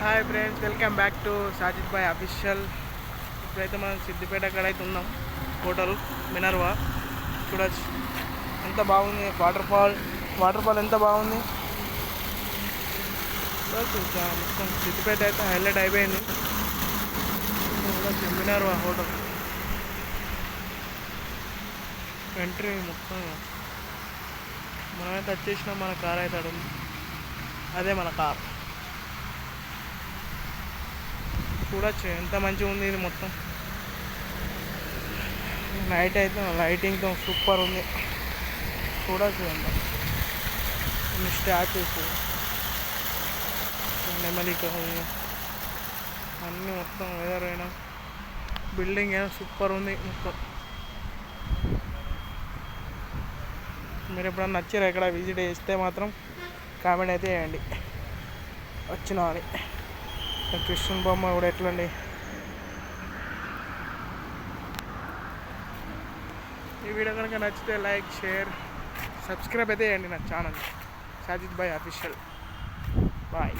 Hi friends welcome back to Sajid Bhai official ఇప్పుడైతే మనం సిద్దిపేట అక్కడ అయితే ఉన్నాం. Hotel Minerva. చూడొచ్చు. ఎంత బాగుంది వాటర్ ఫాల్. వాటర్ ఫాల్ ఎంత బాగుంది? మొత్తం సిద్దిపేట అయితే హైలైట్ అయిపోయింది. చూడచ్చు. Minerva hotel. ఎంట్రీ మొత్తం. మనమైతే వచ్చేసినాం మన కార్ అయితే అడుగు. అదే మన కార్. చూడొచ్చు ఎంత మంచిగా ఉంది ఇది మొత్తం. నైట్ అయితే లైటింగ్తో సూపర్ ఉంది. చూడొచ్చు ఎంత స్టాచ్యూస్ నెమలిక అన్నీ మొత్తం వెదర్ అయినా. బిల్డింగ్ అయినా సూపర్ ఉంది మొత్తం. మీరు ఎప్పుడన్నా నచ్చారు ఎక్కడ విజిట్ చేస్తే మాత్రం కామెంట్ అయితే చేయండి. వచ్చినా అని కృష్ణ బొమ్మ కూడా ఎట్లండి? ఈ వీడియో కనుక నచ్చితే లైక్ షేర్ సబ్స్క్రైబ్ అయితే చేయండి నా channel. Sajid Bhai official bye